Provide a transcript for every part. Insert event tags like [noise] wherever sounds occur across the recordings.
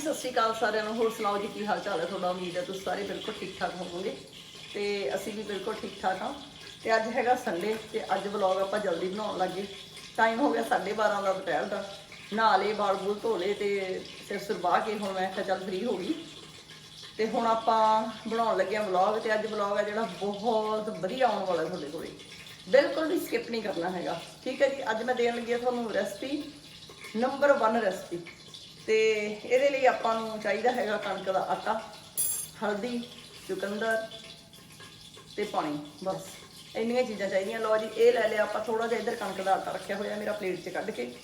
ਸਤਿ ਸ਼੍ਰੀ ਅਕਾਲ ਸਾਰਿਆਂ ਨੂੰ। ਹੋਰ ਸੁਣਾਓ ਜੀ, ਕੀ ਹਾਲ ਚਾਲ ਹੈ ਤੁਹਾਡਾ? ਉਮੀਦ ਹੈ ਤੁਸੀਂ ਸਾਰੇ ਬਿਲਕੁਲ ਠੀਕ ਠਾਕ ਹੋਵੋਗੇ। ਤੇ ਅਸੀਂ ਵੀ ਬਿਲਕੁਲ ਠੀਕ ਠਾਕ ਹਾਂ। ਤੇ ਅੱਜ ਹੈਗਾ ਸੰਡੇ ਤੇ ਅੱਜ ਵਲੌਗ ਆਪਾਂ ਜਲਦੀ ਬਣਾਉਣ ਲੱਗੇ। ਟਾਈਮ ਹੋ ਗਿਆ 12:30 ਦਾ ਦੁਪਹਿਰ ਦਾ। ਨਹਾ ਲਏ ਵਾਲ ਵੂਲ ਧੋ ਲਏ ਤੇ ਸਿਰ ਸੁਰ ਬਾਹ ਕੇ ਹੁਣ ਮੈਂ ਕਿਹਾ ਚੱਲ ਫ੍ਰੀ ਹੋ ਗਈ। ਤੇ ਹੁਣ ਆਪਾਂ ਬਣਾਉਣ ਲੱਗੇ ਹਾਂ ਵਲੌਗ ਤੇ ਅੱਜ ਵਲੌਗ ਹੈ ਜਿਹੜਾ ਬਹੁਤ ਵਧੀਆ ਆਉਣ ਵਾਲਾ ਤੁਹਾਡੇ ਕੋਲੇ। ਬਿਲਕੁਲ ਵੀ ਸਕਿਪ ਨਹੀਂ ਕਰਨਾ ਹੈਗਾ। ਠੀਕ ਹੈ ਜੀ, ਅੱਜ ਮੈਂ ਦੇਣ ਲੱਗੀ ਹਾਂ ਤੁਹਾਨੂੰ ਰੈਸਪੀ ਨੰਬਰ 1 ਰੈਸਪੀ ਤੇ ਇਹਦੇ ਲਈ ਆਪਾਂ ਨੂੰ ਚਾਹੀਦਾ ਹੈਗਾ ਕਣਕ ਦਾ ਆਟਾ, ਹਲਦੀ, ਚੁਕੰਦਰ ਤੇ ਪਾਣੀ, ਬਸ। ਇੰਨੀਆਂ ਚੀਜ਼ਾਂ ਚਾਹੀਦੀਆਂ। ਲਓ ਜੀ, ਇਹ ਲੈ ਲਿਆ ਆਪਾਂ ਥੋੜਾ ਜਿਹਾ ਇੱਧਰ ਕਣਕ ਦਾ ਆਟਾ ਰੱਖਿਆ ਹੋਇਆ, ਮੇਰਾ ਪਲੇਟ 'ਚ ਕੱਢ ਕੇ।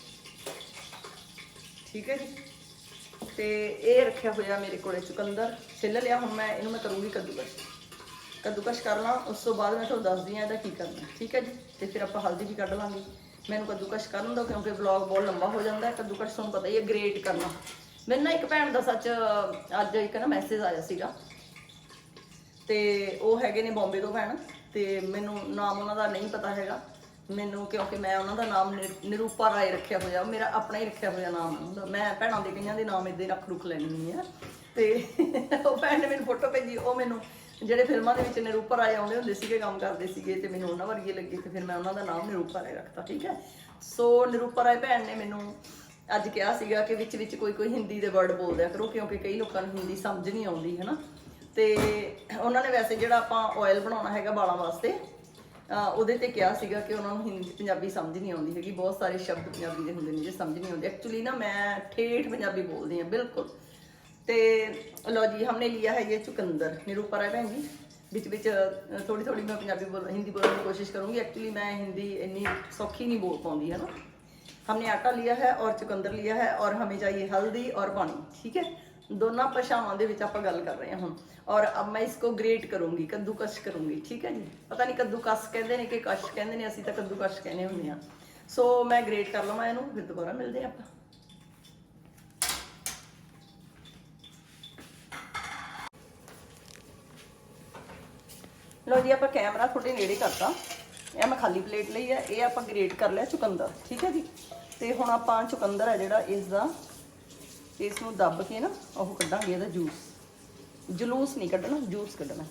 ਠੀਕ ਹੈ ਜੀ? ਤੇ ਇਹ ਰੱਖਿਆ ਹੋਇਆ ਮੇਰੇ ਕੋਲੇ ਚੁਕੰਦਰ। ਛਿੱਲ ਲਿਆ, ਹੁਣ ਮੈਂ ਇਹਨੂੰ ਮੈਂ ਕਰੂੰਗੀ ਕੱਦੂਕਸ਼। ਕੱਦੂਕਸ਼ ਕਰ ਲਾਂ, ਉਸ ਤੋਂ ਬਾਅਦ ਮੈਂ ਤੁਹਾਨੂੰ ਦੱਸਦੀ ਹਾਂ ਇਹਦਾ ਕੀ ਕਰਨਾ। ਠੀਕ ਹੈ ਜੀ? ਤੇ ਫਿਰ ਆਪਾਂ ਹਲਦੀ ਵੀ ਕੱਢ ਲਾਂਗੇ। ਮੈਨੂੰ ਕੱਦੂਕਸ਼ ਕਰਨ ਦਿਓ ਕਿਉਂਕਿ ਵਲੌਗ ਬਹੁਤ ਲੰਬਾ ਹੋ ਜਾਂਦਾ ਹੈ, ਕੱਦੂਕਸ਼ ਤੁਹਾਨੂੰ ਪਤਾ ਹੀ ਹੈ ਗ੍ਰੇਟ ਕਰਨਾ। ਮੈਨੂੰ ਨਾ ਇੱਕ ਭੈਣ ਦਾ ਸੱਚ, ਅੱਜ ਇੱਕ ਨਾ ਮੈਸੇਜ ਆਇਆ ਸੀਗਾ। ਤੇ ਉਹ ਹੈਗੇ ਨੇ ਬੰਬੇ ਤੋਂ ਭੈਣ, ਤੇ ਮੈਨੂੰ ਨਾਮ ਉਹਨਾਂ ਦਾ ਨਹੀਂ ਪਤਾ ਹੈਗਾ। ਮੈਨੂੰ ਕਿਉਂਕਿ ਮੈਂ ਉਹਨਾਂ ਦਾ ਨਾਮ ਨਿ- ਨਿਰੂਪਾ ਰਾਏ ਰੱਖਿਆ ਹੋਇਆ, ਮੇਰਾ ਆਪਣਾ ਹੀ ਰੱਖਿਆ ਹੋਇਆ ਨਾਮ ਹੈ ਮੈਂ ਭੈਣਾਂ ਦੇ ਕਈਆਂ ਦੇ ਨਾਮ ਇਦਾਂ ਹੀ ਰੱਖ ਰੁਖ ਲੈਣੀ ਆ ਤੇ ਉਹ ਭੈਣ ਨੇ ਮੈਨੂੰ ਫੋਟੋ ਭੇਜੀ, ਉਹ ਮੈਨੂੰ ਜਿਹੜੇ ਫਿਲਮਾਂ ਦੇ ਵਿੱਚ ਨਿਰੂਪਾ ਰਾਏ ਆਉਂਦੇ ਹੁੰਦੇ ਸੀਗੇ, ਕੰਮ ਕਰਦੇ ਸੀਗੇ ਤੇ ਮੈਨੂੰ ਉਹਨਾਂ ਵਰਗੇ ਲੱਗੇ ਤੇ ਫਿਰ ਮੈਂ ਉਹਨਾਂ ਦਾ ਨਾਮ ਨਿਰੂਪਾ ਰਾਏ ਰੱਖਤਾ, ਠੀਕ ਹੈ? ਸੋ ਨਿਰੂਪਾ ਰਾਏ ਭੈਣ ਨੇ ਮੈਨੂੰ ਅੱਜ ਕਿਹਾ ਸੀਗਾ ਕਿ ਵਿੱਚ ਵਿੱਚ ਕੋਈ ਕੋਈ ਹਿੰਦੀ ਦੇ ਵਰਡ ਬੋਲਦਿਆ ਕਰੋ, ਕਿਉਂਕਿ ਕਈ ਲੋਕਾਂ ਨੂੰ ਹਿੰਦੀ ਸਮਝ ਨਹੀਂ ਆਉਂਦੀ ਹੈ ਨਾ ਤੇ ਉਹਨਾਂ ਨੇ ਵੈਸੇ ਜਿਹੜਾ ਆਪਾਂ ਆਇਲ ਬਣਾਉਣਾ ਹੈਗਾ ਵਾਲਾਂ ਵਾਸਤੇ ਉਹਦੇ ਤੇ ਕਿਹਾ ਸੀਗਾ ਕਿ ਉਹਨਾਂ ਨੂੰ ਹਿੰਦੀ, ਪੰਜਾਬੀ ਸਮਝ ਨਹੀਂ ਆਉਂਦੀ ਹੈਗੀ, ਬਹੁਤ ਸਾਰੇ ਸ਼ਬਦ ਪੰਜਾਬੀ ਦੇ ਹੁੰਦੇ ਨੇ, ਜੇ ਸਮਝ ਨਹੀਂ ਆਉਂਦੇ। ਐਕਚੁਅਲੀ ਨਾ ਮੈਂ ਠੇਠ ਪੰਜਾਬੀ ਬੋਲਦੀ ਹਾਂ, ਬਿਲਕੁਲ। ਤੇ ਲੋ ਜੀ हमने लिया है ये चुकंदर निरूपा है भैन जी ਵਿੱਚ ਵਿੱਚ ਥੋੜੀ ਥੋੜੀ ਮੈਂ ਪੰਜਾਬੀ ਬੋਲ ਹਿੰਦੀ ਬੋਲਣ ਦੀ ਕੋਸ਼ਿਸ਼ ਕਰੂੰਗੀ ਐਕਚੁਅਲੀ ਮੈਂ ਹਿੰਦੀ ਇੰਨੀ ਸੌਖੀ नहीं बोल पाऊंगी है ना हमने आटा लिया है और चुकंदर लिया है और हमें चाहिए हल्दी और पानी ठीक है ਦੋਨਾਂ ਭਾਸ਼ਾਵਾਂ ਦੇ ਵਿੱਚ ਆਪਾਂ ਗੱਲ ਕਰ ਰਹੇ ਹਾਂ ਹੁਣ ਔਰ ਅਬ ਮੈਂ ਇਸਕੋ ਗ੍ਰੇਟ ਕਰੂੰਗੀ ਕੱਦੂਕਸ਼ ਕਰੂੰਗੀ ਠੀਕ ਹੈ ਜੀ ਪਤਾ ਨਹੀਂ ਕੱਦੂਕਸ਼ ਕਹਿੰਦੇ ਨੇ ਕਿ ਕਸ਼ ਕਹਿੰਦੇ ਨੇ ਅਸੀਂ ਤਾਂ ਕੱਦੂਕਸ਼ ਕਹਿੰਦੇ ਹੁੰਦੇ ਆ ਸੋ ਮੈਂ ਗ੍ਰੇਟ ਕਰ ਲਵਾਂ ਇਹਨੂੰ ਫਿਰ ਦੁਬਾਰਾ ਮਿਲਦੇ ਹਾਂ ਲਓ ਜੀ, ਆਪਾਂ ਕੈਮਰਾ ਤੁਹਾਡੇ ਨੇੜੇ ਕਰਤਾ। ਇਹ ਮੈਂ ਖਾਲੀ ਪਲੇਟ ਲਈ ਹੈ ਇਹ ਆਪਾਂ ਗ੍ਰੇਟ ਕਰ ਲਿਆ ਚੁਕੰਦਰ, ਠੀਕ ਹੈ ਜੀ? ਤੇ ਹੁਣ ਆਪਾਂ ਚੁਕੰਦਰ ਹੈ ਜਿਹੜਾ ਇਸ ਦਾ ਇਸ ਨੂੰ ਦੱਬ ਕੇ ਨਾ ਉਹ ਕੱਢਾਂਗੇ ਇਹਦਾ ਜੂਸ ਜਲੂਸ ਨਹੀਂ ਕੱਢਣਾ ਜੂਸ ਕੱਢਣਾ।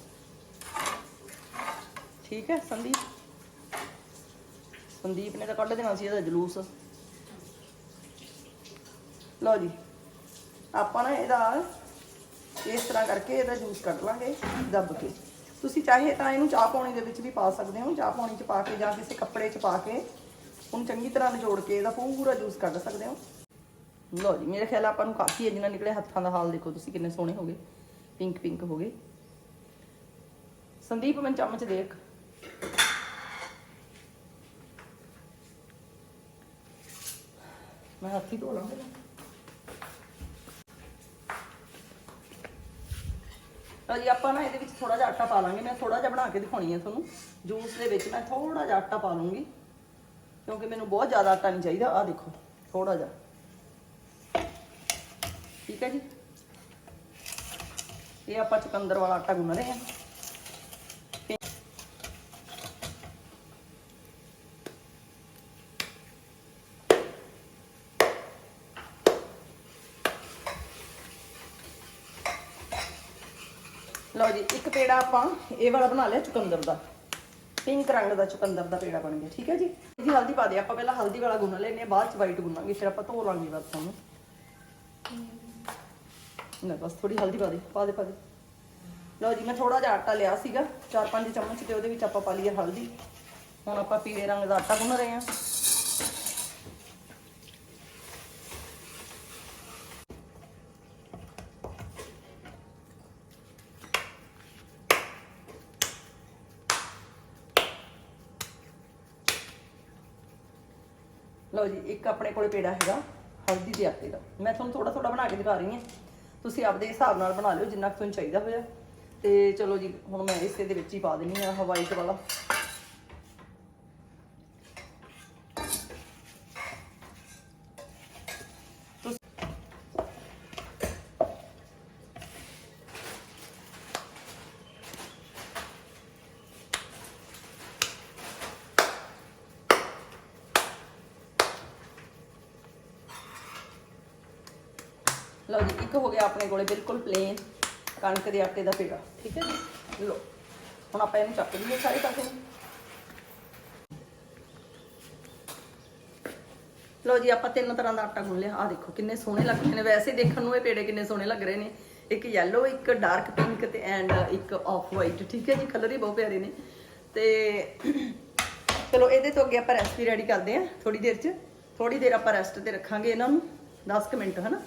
ਠੀਕ ਹੈ, ਸੰਦੀਪ? ਸੰਦੀਪ ਨੇ ਤਾਂ ਕੱਢ ਦੇਣਾ ਸੀ ਇਹਦਾ ਜਲੂਸ। ਲਓ ਜੀ, ਆਪਾਂ ਨਾ ਇਹਦਾ ਇਸ ਤਰ੍ਹਾਂ ਕਰਕੇ ਇਹਦਾ ਜੂਸ ਕੱਢ ਲਾਂਗੇ, ਦੱਬ ਕੇ। ਤੁਸੀਂ ਚਾਹੇ ਤਾਂ ਇਹਨੂੰ ਚਾਹ ਪਾਣੀ ਦੇ ਵਿੱਚ ਵੀ ਪਾ ਸਕਦੇ ਹੋ, ਚਾਹ ਪਾਣੀ 'ਚ ਪਾ ਕੇ ਜਾਂ ਕਿਸੇ ਕੱਪੜੇ 'ਚ ਪਾ ਕੇ ਉਹਨੂੰ ਚੰਗੀ ਤਰ੍ਹਾਂ ਨਿਚੋੜ ਕੇ ਇਹਦਾ ਪੂਰਾ ਜੂਸ ਕੱਢ ਸਕਦੇ ਹੋ। ਲਓ ਜੀ, ਮੇਰੇ ਖਿਆਲ ਆਪਾਂ ਨੂੰ ਕਾਫੀ ਹੈ ਨਿਕਲੇ ਹੱਥਾਂ ਦਾ ਹਾਲ ਦੇਖੋ ਤੁਸੀਂ ਕਿੰਨੇ ਸੋਹਣੇ ਹੋ ਗਏ ਪਿੰਕ ਪਿੰਕ ਹੋ ਗਏ। ਸੰਦੀਪ ਮੈਂ ਚਮਚ ਦੇਖ। ਮੈਂ ਹੱਥੀ ਧੋ ਲਾਂ ਪਹਿਲਾਂ। ਲਓ ਜੀ ਆਪਾਂ ਨਾ ਇਹਦੇ ਵਿੱਚ ਥੋੜਾ ਜਿਹਾ ਆਟਾ ਪਾ ਲਾਂਗੇ। ਮੈਂ ਥੋੜਾ ਜਿਹਾ ਬਣਾ ਕੇ ਦਿਖਾਉਣੀ ਹੈ ਤੁਹਾਨੂੰ। ਜੂਸ ਦੇ ਵਿੱਚ ਮੈਂ ਥੋੜਾ ਜਿਹਾ ਆਟਾ ਪਾ ਲੂੰਗੀ। ਕਿਉਂਕਿ ਮੈਨੂੰ ਬਹੁਤ ਜ਼ਿਆਦਾ ਆਟਾ ਨਹੀਂ ਚਾਹੀਦਾ। ਆਹ ਦੇਖੋ ਥੋੜਾ ਜਿਹਾ। ਠੀਕ ਹੈ ਜੀ? ਇਹ ਆਪਾਂ ਚੁਕੰਦਰ ਵਾਲਾ ਆਟਾ ਗੁੰਨ ਰਹੇ ਹਾਂ ਲਓ ਜੀ ਇੱਕ ਪੇੜਾ ਆਪਾਂ ਇਹ ਵਾਲਾ ਬਣਾ ਲਿਆ ਚੁਕੰਦਰ ਦਾ। ਪਿੰਕ ਰੰਗ ਦਾ ਚੁਕੰਦਰ ਦਾ ਪੇੜਾ ਬਣ ਗਿਆ, ਠੀਕ ਹੈ ਜੀ? ਜੀ ਹਲਦੀ ਪਾ ਦੇ, ਆਪਾਂ ਪਹਿਲਾਂ ਹਲਦੀ ਵਾਲਾ ਗੁੰਨ ਲੈਨੇ ਆ ਬਾਅਦ ਚ ਵਾਈਟ ਗੁੰਨਾਂਗੇ, ਫਿਰ ਆਪਾਂ ਧੋ ਲਾਂਗੇ ਬਸ ਤੁਹਾਨੂੰ ਨਾ ਬਸ ਥੋੜੀ ਹਲਦੀ ਪਾ ਦੇ ਪਾ ਦੇ ਪਾ ਦੇ। ਲਓ ਜੀ, ਮੈਂ ਥੋੜਾ ਜਿਹਾ ਆਟਾ ਲਿਆ ਸੀਗਾ 4-5 ਚਮਚ ਤੇ ਉਹਦੇ ਵਿੱਚ ਆਪਾਂ ਪਾ ਲਈਏ ਹਲਦੀ। ਹੁਣ ਆਪਾਂ ਪੀਲੇ ਰੰਗ ਦਾ ਆਟਾ ਗੁੰਨ ਰਹੇ ਹਾਂ। ਲਓ ਜੀ, ਇੱਕ ਆਪਣੇ ਕੋਲੇ ਪੇੜਾ ਹੈਗਾ, ਹਲਦੀ ਦੇ ਆਟੇ ਦਾ। ਮੈਂ ਤੁਹਾਨੂੰ ਥੋੜਾ ਥੋੜਾ ਬਣਾ ਕੇ ਦਿਖਾ ਰਹੀ ਹਾਂ। ਤੁਸੀਂ ਆਪਦੇ ਹਿਸਾਬ ਨਾਲ ਬਣਾ ਲਿਓ, ਜਿੰਨਾ ਕੁ ਤੁਹਾਨੂੰ ਚਾਹੀਦਾ ਹੋਇਆ। ਤੇ ਚਲੋ ਜੀ, ਹੁਣ ਮੈਂ ਇਸੇ ਦੇ ਵਿੱਚ ਹੀ ਪਾ ਦਿੰਨੀ ਆ ਹਵਾਈਟ ਵਾਲਾ। ਇੱਕ ਹੋ ਗਿਆ ਆਪਣੇ ਕੋਲੇ ਬਿਲਕੁਲ ਪਲੇਨ ਕਣਕ ਦੇ ਆਟੇ ਦਾ ਪੇੜਾ, ਠੀਕ ਹੈ ਜੀ? ਲਓ, ਹੁਣ ਆਪਾਂ ਇਹਨੂੰ ਚੱਕ ਲਈਏ ਸਾਰੇ ਪਾਸੇ ਨੂੰ। ਜੀ, ਆਪਾਂ ਤਿੰਨ ਤਰ੍ਹਾਂ ਦਾ ਆਟਾ ਗੁੰਨ ਲਿਆ। ਆ ਦੇਖੋ, ਕਿੰਨੇ ਸੋਹਣੇ ਲੱਗਦੇ ਨੇ। ਵੈਸੇ ਦੇਖਣ ਨੂੰ ਇਹ ਪੇੜੇ ਕਿੰਨੇ ਸੋਹਣੇ ਲੱਗ ਰਹੇ ਨੇ। ਇੱਕ ਯੈਲੋ ਇੱਕ ਡਾਰਕ ਪਿੰਕ ਤੇ ਐਂਡ ਇੱਕ ਆਫ ਵਾਈਟ ਠੀਕ ਹੈ ਜੀ? ਕਲਰ ਹੀ ਬਹੁਤ ਪਿਆਰੇ ਨੇ। ਤੇ [clears throat] ਚਲੋ, ਇਹਦੇ ਤੋਂ ਅੱਗੇ ਆਪਾਂ ਰੈਸਪੀ ਰੈਡੀ ਕਰਦੇ ਹਾਂ ਥੋੜੀ ਦੇਰ 'ਚ। ਥੋੜੀ ਦੇਰ ਆਪਾਂ ਰੈਸਟ ਤੇ ਰੱਖਾਂਗੇ ਇਹਨਾਂ ਨੂੰ। 10 ਕੁ ਮਿੰਟ, ਹਨਾ?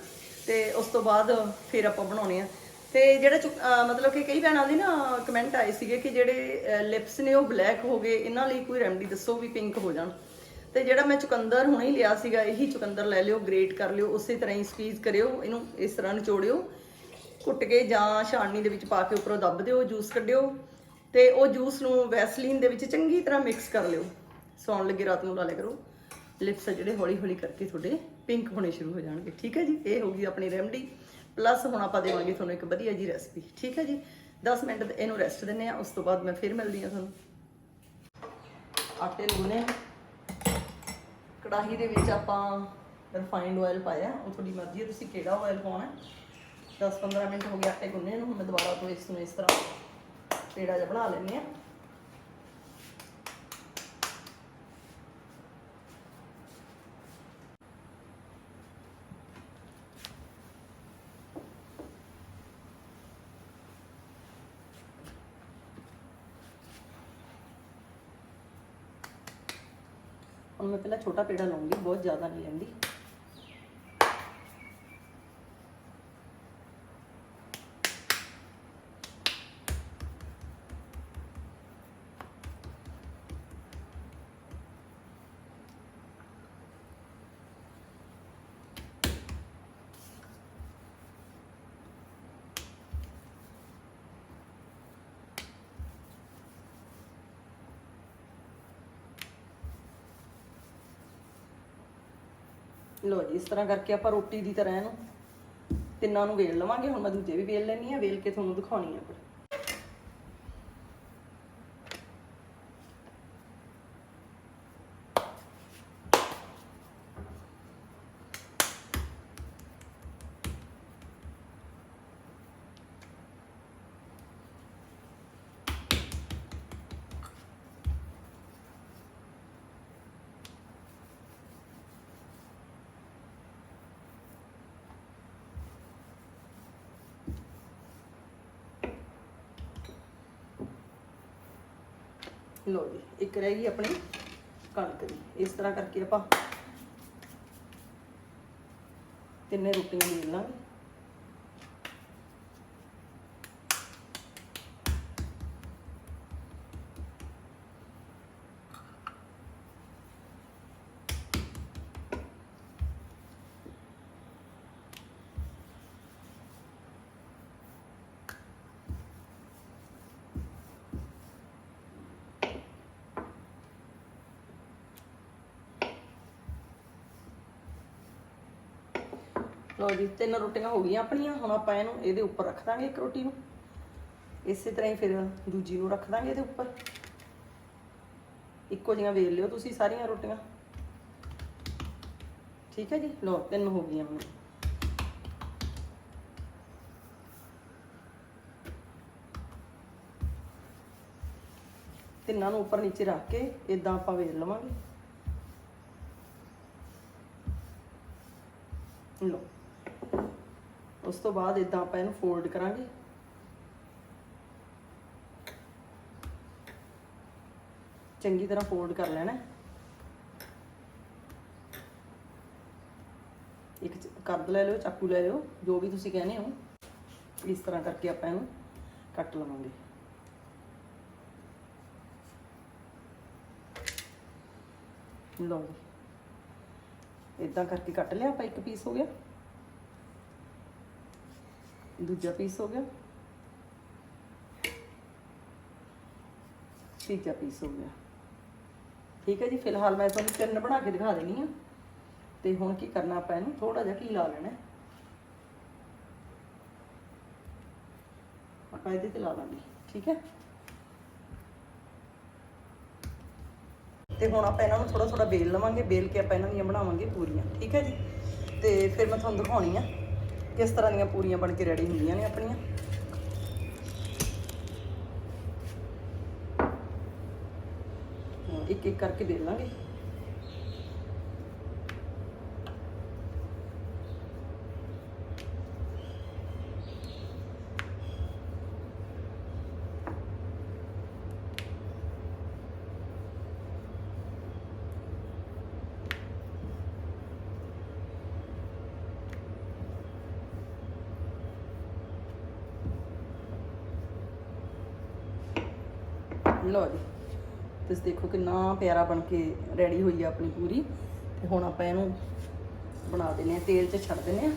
ਤੇ ਉਸ ਤੋਂ ਬਾਅਦ ਫਿਰ ਆਪਾਂ ਬਣਾਉਣੇ ਆ। ਤੇ ਜਿਹੜਾ ਚੁ- ਮਤਲਬ ਕਿ ਕਈ ਭੈਣਾਂ ਦੇ ਨਾ ਕਮੈਂਟ ਆਏ ਸੀਗੇ ਕਿ ਜਿਹੜੇ ਲਿਪਸ ਨੇ ਉਹ ਬਲੈਕ ਹੋ ਗਏ, ਇਹਨਾਂ ਲਈ ਕੋਈ ਰੈਮਡੀ ਦੱਸੋ ਵੀ ਪਿੰਕ ਹੋ ਜਾਣ। ਤੇ ਜਿਹੜਾ ਮੈਂ ਚੁਕੰਦਰ ਹੁਣੇ ਹੀ ਲਿਆ ਸੀਗਾ, ਇਹੀ ਚੁਕੰਦਰ ਲੈ ਲਿਓ ਗ੍ਰੇਟ ਕਰ ਲਿਓ, ਉਸੇ ਤਰ੍ਹਾਂ ਹੀ ਸਕਵੀਜ਼ ਕਰਿਓ, ਇਹਨੂੰ ਇਸ ਤਰ੍ਹਾਂ ਨਿਚੋੜਿਓ ਕੁੱਟ ਕੇ ਜਾਂ ਛਾਣਨੀ ਦੇ ਵਿੱਚ ਪਾ ਕੇ ਉੱਪਰੋਂ ਦੱਬ ਦਿਓ ਜੂਸ ਕੱਢਿਓ, ਤੇ ਉਹ ਜੂਸ ਨੂੰ ਵੈਸਲੀਨ ਦੇ ਵਿੱਚ ਚੰਗੀ ਤਰ੍ਹਾਂ ਮਿਕਸ ਕਰ ਲਿਓ। ਸੌਣ ਲੱਗੇ, ਰਾਤ ਨੂੰ ਲਾ ਲਿਆ ਕਰੋ। ਲਿਪਸ ਜਿਹੜੇ ਹੌਲੀ ਹੌਲੀ ਕਰਕੇ ਤੁਹਾਡੇ ਪਿੰਕ ਹੋਣੇ ਸ਼ੁਰੂ ਹੋ ਜਾਣਗੇ। ਠੀਕ ਹੈ ਜੀ? ਇਹ ਹੋਊਗੀ ਆਪਣੀ ਰੈਮਡੀ ਪਲੱਸ ਹੁਣ ਆਪਾਂ ਦੇਵਾਂਗੇ ਤੁਹਾਨੂੰ ਇੱਕ ਵਧੀਆ ਜੀ ਰੈਸਪੀ ਠੀਕ ਹੈ ਜੀ? 10 ਮਿੰਟ ਇਹਨੂੰ ਰੈਸਟ ਦਿੰਨੇ ਆ ਉਸ ਤੋਂ ਬਾਅਦ ਮੈਂ ਫਿਰ ਮਿਲਦੀ ਆ ਤੁਹਾਨੂੰ। ਆਟੇ ਨੂੰ ਗੁੰਨੇ। ਕੜਾਹੀ ਦੇ ਵਿੱਚ ਆਪਾਂ ਰਿਫਾਈਨਡ ਆਇਲ ਪਾਇਆ ਉਹ ਤੁਹਾਡੀ ਮਰਜ਼ੀ ਹੈ, ਤੁਸੀਂ ਕਿਹੜਾ ਆਇਲ ਪਾਉਣਾ ਹੈ? 10-15 ਮਿੰਟ ਹੋ ਗਏ ਆਟੇ ਗੁੰਨੇ ਨੂੰ। ਹੁਣ ਮੈਂ ਦੁਬਾਰਾ ਤੋਂ ਇਸ ਨੂੰ ਇਸ ਤਰ੍ਹਾਂ ਪੇੜਾ ਜਿਹਾ ਬਣਾ ਲੈਂਦੇ ਆ ਹੁਣ ਮੈਂ ਪਹਿਲਾਂ ਛੋਟਾ ਪੇੜਾ ਲਵਾਂਗੀ ਬਹੁਤ ਜ਼ਿਆਦਾ ਨਹੀਂ ਲੈਂਦੀ। ਲੋ ਜੀ, ਇਸ ਤਰ੍ਹਾਂ ਕਰਕੇ ਆਪਾਂ ਰੋਟੀ ਦੀ ਤਰ੍ਹਾਂ ਇਹਨੂੰ ਤਿੰਨਾਂ ਨੂੰ ਵੇਲ ਲਵਾਂਗੇ। ਹੁਣ ਮੈਂ ਦੂਜੇ ਵੀ ਵੇਲ ਲੈਣੀ ਆ ਵੇਲ ਕੇ ਤੁਹਾਨੂੰ ਦਿਖਾਉਣੀ ਆ ਫਿਰ। ਲੋ ਜੀ, ਇੱਕ ਰਹਿ ਗਈ ਆਪਣੀ ਕਣਕ ਦੀ। ਇਸ ਤਰ੍ਹਾਂ ਕਰਕੇ ਆਪਾਂ ਤਿੰਨੇ ਰੋਟੀਆਂ ਵੇਲ ਲਾਂਗੇ। ਲੋ ਜੀ, ਤਿੰਨ ਰੋਟੀਆਂ ਹੋ ਗਈਆਂ ਆਪਣੀਆਂ, ਹੁਣ ਆਪਾਂ ਇਹਨੂੰ ਇਹਦੇ ਉੱਪਰ ਰੱਖ ਦਾਂਗੇ ਇੱਕ ਰੋਟੀ ਨੂੰ। ਇਸੇ ਤਰ੍ਹਾਂ ਹੀ ਫਿਰ ਦੂਜੀ ਨੂੰ ਰੱਖ ਦਾਂਗੇ ਇਹਦੇ ਉੱਪਰ। ਇੱਕੋ ਜਿਹੀਆਂ ਵੇਲ ਲਿਓ ਤੁਸੀਂ ਸਾਰੀਆਂ ਰੋਟੀਆਂ। ਠੀਕ ਹੈ ਜੀ? ਲੋ ਤਿੰਨ ਹੋ ਗਈਆਂ ਹੁਣ। ਤਿੰਨਾਂ ਨੂੰ ਉੱਪਰ ਨੀਚੇ ਰੱਖ ਕੇ ਇਦਾਂ ਆਪਾਂ ਵੇਲ ਲਵਾਂਗੇ। ਲੋ ਉਸ ਤੋਂ ਬਾਅਦ ਇਦਾਂ ਆਪਾਂ ਇਹਨੂੰ ਫੋਲਡ ਕਰਾਂਗੇ। ਚੰਗੀ ਤਰ੍ਹਾਂ ਫੋਲਡ ਕਰ ਲੈਣਾ ਇੱਕ ਕਰਦ ਲੈ ਲਿਓ, ਚਾਕੂ ਲੈ ਲਿਓ, ਜੋ ਵੀ ਤੁਸੀਂ ਕਹਿੰਦੇ ਹੋ। ਇਸ ਤਰ੍ਹਾਂ ਕਰਕੇ ਆਪਾਂ ਇਹਨੂੰ ਕੱਟ ਲਵਾਂਗੇ। ਲਓ ਜੀ। ਇਦਾਂ ਕਰਕੇ ਕੱਟ ਲਿਆ ਆਪਾਂ, ਇੱਕ ਪੀਸ ਹੋ ਗਿਆ। ਦੂਜਾ ਪੀਸ ਹੋ ਗਿਆ। ਤੀਜਾ ਪੀਸ ਹੋ ਗਿਆ। ਠੀਕ ਹੈ ਜੀ, ਫਿਲਹਾਲ ਮੈਂ ਤੁਹਾਨੂੰ ਤਿੰਨ ਬਣਾ ਕੇ ਦਿਖਾ ਦੇਣੀ ਆ। ਤੇ ਹੁਣ ਕੀ ਕਰਨਾ ਆਪਾਂ ਇਹਨੂੰ? ਥੋੜਾ ਜਿਹਾ ਘੀ ਲਾ ਲੈਣਾ। ਆਪਾਂ ਇਹਦੇ ਤੇ ਲਾ ਦਾਂਗੇ ਠੀਕ ਹੈ? ਤੇ ਹੁਣ ਆਪਾਂ ਇਹਨਾਂ ਨੂੰ ਥੋੜਾ ਥੋੜਾ ਬੇਲ ਲਵਾਂਗੇ। ਬੇਲ ਕੇ ਆਪਾਂ ਇਹਨਾਂ ਦੀਆਂ ਬਣਾਵਾਂਗੇ ਪੂਰੀਆਂ, ਠੀਕ ਹੈ ਜੀ? ਤੇ ਫਿਰ ਮੈਂ ਤੁਹਾਨੂੰ ਦਿਖਾਉਣੀ ਆ। ਕਿਸ ਤਰ੍ਹਾਂ ਦੀਆਂ ਪੂਰੀਆਂ ਬਣ ਕੇ ਰੈਡੀ ਹੁੰਦੀਆਂ ਨੇ ਆਪਣੀਆਂ? ਇੱਕ ਇੱਕ ਕਰਕੇ ਦੇ ਲਾਂਗੇ ਲਓ ਜੀ ਤੁਸੀਂ ਦੇਖੋ ਕਿੰਨਾ ਪਿਆਰਾ ਬਣ ਕੇ ਰੈਡੀ ਹੋਈ ਆ ਆਪਣੀ ਪੂਰੀ। ਤੇ ਹੁਣ ਆਪਾਂ ਇਹਨੂੰ ਬਣਾ ਦਿੰਨੇ ਆ ਤੇਲ 'ਚ ਛੱਡ ਦਿੰਨੇ ਆ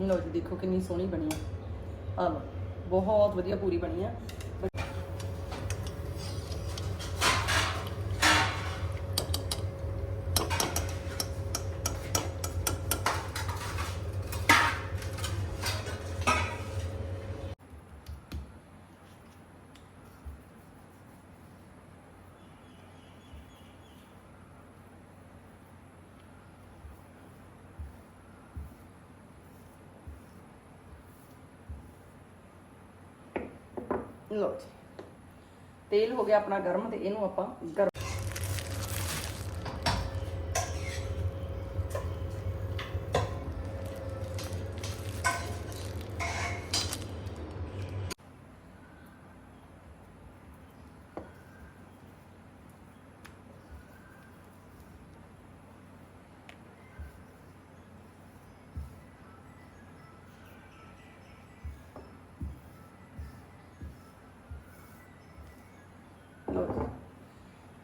ਲਓ ਜੀ, ਦੇਖੋ ਕਿੰਨੀ ਸੋਹਣੀ ਬਣੀ ਆ। ਆ ਲਓ, ਬਹੁਤ ਵਧੀਆ ਪੂਰੀ ਬਣੀ ਆ। ਲਓ ਜੀ। ਤੇਲ ਹੋ ਗਿਆ ਆਪਣਾ ਗਰਮ ਤੇ ਇਹਨੂੰ ਆਪਾਂ ਗਰਮ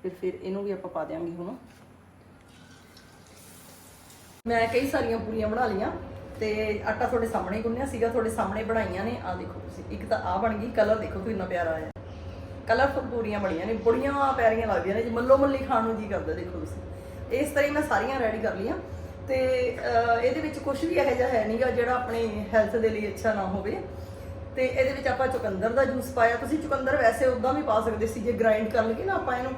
ਫਿਰ ਫਿਰ ਇਹਨੂੰ ਵੀ ਆਪਾਂ ਪਾ ਦਿਆਂਗੇ ਹੁਣ। ਮੈਂ ਕਈ ਸਾਰੀਆਂ ਪੂਰੀਆਂ ਬਣਾ ਲਈਆਂ ਤੇ ਆਟਾ ਤੁਹਾਡੇ ਸਾਹਮਣੇ ਗੁੰਨਿਆ ਸੀਗਾ, ਤੁਹਾਡੇ ਸਾਹਮਣੇ ਬਣਾਈਆਂ ਨੇ। ਆ ਦੇਖੋ ਤੁਸੀਂ, ਇੱਕ ਤਾਂ ਆ ਬਣ ਗਈ, ਕਲਰ ਦੇਖੋ ਕਿੰਨਾ ਪਿਆਰਾ ਆਇਆ। ਕਲਰਫੁਲ ਪੂਰੀਆਂ ਬਣੀਆਂ ਨੇ, ਬੜੀਆਂ ਪਿਆਰੀਆਂ ਲੱਗਦੀਆਂ ਨੇ, ਜੀ ਮੱਲੋ ਮੱਲੀ ਖਾਣ ਨੂੰ ਜੀ ਕਰਦਾ, ਦੇਖੋ ਤੁਸੀਂ। ਇਸ ਤਰ੍ਹਾਂ ਹੀ ਮੈਂ ਸਾਰੀਆਂ ਰੈਡੀ ਕਰ ਲਈਆਂ। ਤੇ ਇਹਦੇ ਵਿੱਚ ਕੁਝ ਵੀ ਇਹੋ ਜਿਹਾ ਹੈ ਨਹੀਂਗਾ ਜਿਹੜਾ ਆਪਣੇ ਹੈਲਥ ਦੇ ਲਈ ਅੱਛਾ ਨਾ ਹੋਵੇ। ਤੇ ਇਹਦੇ ਵਿੱਚ ਆਪਾਂ ਚੁਕੰਦਰ ਦਾ ਜੂਸ ਪਾਇਆ। ਤੁਸੀਂ ਚੁਕੰਦਰ ਵੈਸੇ ਉਦਾਂ ਵੀ ਪਾ ਸਕਦੇ ਸੀ, ਜੇ ਗ੍ਰਾਈਂਡ ਕਰ ਲਈਏ ਨਾ ਆਪਾਂ ਇਹਨੂੰ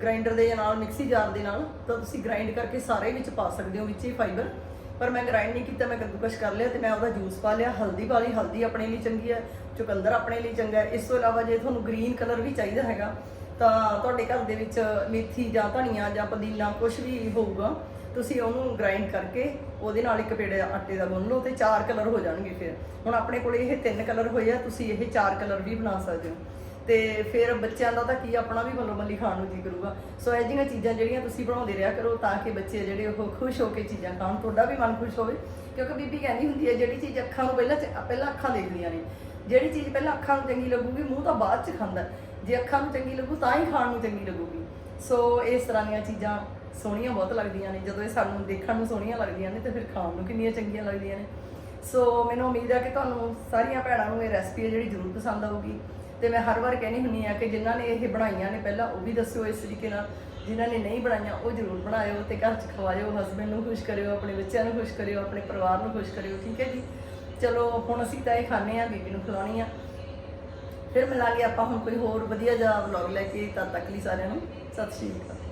ਗ੍ਰਾਈਂਡਰ ਦੇ ਨਾਲ, ਮਿਕਸੀ ਜਾਰ ਦੇ ਨਾਲ, ਤਾਂ ਤੁਸੀਂ ਗ੍ਰਾਈਂਡ ਕਰਕੇ ਸਾਰੇ ਵਿੱਚ ਪਾ ਸਕਦੇ ਹੋ ਵਿੱਚ ਹੀ ਫਾਈਬਰ ਪਰ ਮੈਂ ਗ੍ਰਾਈਂਡ ਨਹੀਂ ਕੀਤਾ, ਮੈਂ ਕੱਦੂਕਸ਼ ਕਰ ਲਿਆ ਤੇ ਮੈਂ ਉਹਦਾ ਜੂਸ ਪਾ ਲਿਆ। ਹਲਦੀ ਪਾ ਲਈ, ਹਲਦੀ ਆਪਣੇ ਲਈ ਚੰਗੀ ਹੈ, ਚੁਕੰਦਰ ਆਪਣੇ ਲਈ ਚੰਗਾ ਹੈ। ਇਸ ਤੋਂ ਇਲਾਵਾ ਜੇ ਤੁਹਾਨੂੰ ਗ੍ਰੀਨ ਕਲਰ ਵੀ ਚਾਹੀਦਾ ਹੈਗਾ, ਤਾਂ ਤੁਹਾਡੇ ਘਰ ਦੇ ਵਿੱਚ ਮੇਥੀ ਜਾਂ ਧਨੀਆ ਜਾਂ ਪੁਦੀਨਾ ਕੁਝ ਵੀ ਹੋਊਗਾ, ਤੁਸੀਂ ਉਹਨੂੰ ਗ੍ਰਾਈਂਡ ਕਰਕੇ ਉਹਦੇ ਨਾਲ ਇੱਕ ਪੇੜੇ ਆਟੇ ਦਾ ਗੁੰਨ ਲਓ ਤੇ ਚਾਰ ਕਲਰ ਹੋ ਜਾਣਗੇ ਫਿਰ। ਹੁਣ ਆਪਣੇ ਕੋਲ ਇਹ ਤਿੰਨ ਕਲਰ ਹੋਏ ਆ, ਤੁਸੀਂ ਇਹ ਚਾਰ ਕਲਰ ਵੀ ਬਣਾ ਸਕਦੇ ਹੋ। ਤੇ ਫਿਰ ਬੱਚਿਆਂ ਦਾ ਤਾਂ ਕੀ ਆਪਣਾ ਵੀ ਮੱਲੋ ਮੱਲੀ ਖਾਣ ਨੂੰ ਜੀ ਕਰੂਗਾ। ਸੋ ਇਹ ਜਿਹੀਆਂ ਚੀਜ਼ਾਂ ਜਿਹੜੀਆਂ ਤੁਸੀਂ ਬਣਾਉਂਦੇ ਰਿਹਾ ਕਰੋ ਤਾਂ ਕਿ ਬੱਚੇ ਜਿਹੜੇ ਉਹ ਖੁਸ਼ ਹੋ ਕੇ ਚੀਜ਼ਾਂ ਖਾਣ, ਤੁਹਾਡਾ ਵੀ ਮਨ ਖੁਸ਼ ਹੋਵੇ। ਕਿਉਂਕਿ ਬੀਬੀ ਕਹਿੰਦੀ ਹੁੰਦੀ ਹੈ, ਜਿਹੜੀ ਚੀਜ਼ ਅੱਖਾਂ ਨੂੰ ਪਹਿਲਾਂ ਚ- ਪਹਿਲਾਂ ਅੱਖਾਂ ਦੇਖਦੀਆਂ ਨੇ। ਜਿਹੜੀ ਚੀਜ਼ ਪਹਿਲਾਂ ਅੱਖਾਂ ਨੂੰ ਚੰਗੀ ਲੱਗੂਗੀ, ਮੂੰਹ ਤਾਂ ਬਾਅਦ ਚ ਖਾਂਦਾ ਜੇ ਅੱਖਾਂ ਨੂੰ ਚੰਗੀ ਲੱਗੂ, ਤਾਂ ਹੀ ਖਾਣ ਨੂੰ ਚੰਗੀ ਲੱਗੂਗੀ। ਸੋ ਇਸ ਤਰ੍ਹਾਂ ਦੀਆਂ ਚੀਜ਼ਾਂ ਸੋਹਣੀਆਂ ਬਹੁਤ ਲੱਗਦੀਆਂ ਨੇ। ਜਦੋਂ ਇਹ ਸਾਨੂੰ ਦੇਖਣ ਨੂੰ ਸੋਹਣੀਆਂ ਲੱਗਦੀਆਂ ਨੇ, ਤੇ ਫਿਰ ਖਾਣ ਨੂੰ ਕਿੰਨੀਆਂ ਚੰਗੀਆਂ ਲੱਗਦੀਆਂ ਨੇ। ਸੋ ਮੈਨੂੰ ਉਮੀਦ ਹੈ ਕਿ ਤੁਹਾਨੂੰ ਸਾਰੀਆਂ ਭੈਣਾਂ ਨੂੰ ਇਹ ਰੈਸਪੀ ਹੈ ਜਿਹੜੀ ਜ਼ਰੂਰ ਪਸੰਦ ਆਊਗੀ। ਤੇ ਮੈਂ ਹਰ ਵਾਰ ਕਹਿੰਦੀ ਹੁੰਨੀ ਆ ਕਿ ਜਿਨ੍ਹਾਂ ਨੇ ਇਹ ਬਣਾਈਆਂ ਨੇ ਪਹਿਲਾਂ ਉਹ ਵੀ ਦੱਸਿਓ ਇਸ ਤਰੀਕੇ ਨਾਲ। ਜਿਨ੍ਹਾਂ ਨੇ ਨਹੀਂ ਬਣਾਈਆਂ, ਉਹ ਜ਼ਰੂਰ ਬਣਾਇਓ ਤੇ ਘਰ 'ਚ ਖਵਾਇਓ ਹਸਬੰਡ ਨੂੰ ਖੁਸ਼ ਕਰਿਓ, ਆਪਣੇ ਬੱਚਿਆਂ ਨੂੰ ਖੁਸ਼ ਕਰਿਓ, ਆਪਣੇ ਪਰਿਵਾਰ ਨੂੰ ਖੁਸ਼ ਕਰਿਓ, ਠੀਕ ਹੈ ਜੀ? ਚਲੋ, ਹੁਣ ਅਸੀਂ ਤਾਂ ਇਹ ਖਾਣੇ ਆ ਬੀਬੀ ਨੂੰ ਖਿਲਾਉਣੀ ਆ। ਫਿਰ ਮਿਲਾਂਗੇ ਆਪਾਂ ਹੁਣ ਕੋਈ ਹੋਰ ਵਧੀਆ ਜਿਹਾ ਵਲੌਗ ਲੈ ਕੇ ਤਦ ਤੱਕ ਲਈ ਸਾਰਿਆਂ ਨੂੰ। ਸਤਿ ਸ਼੍ਰੀ ਅਕਾਲ।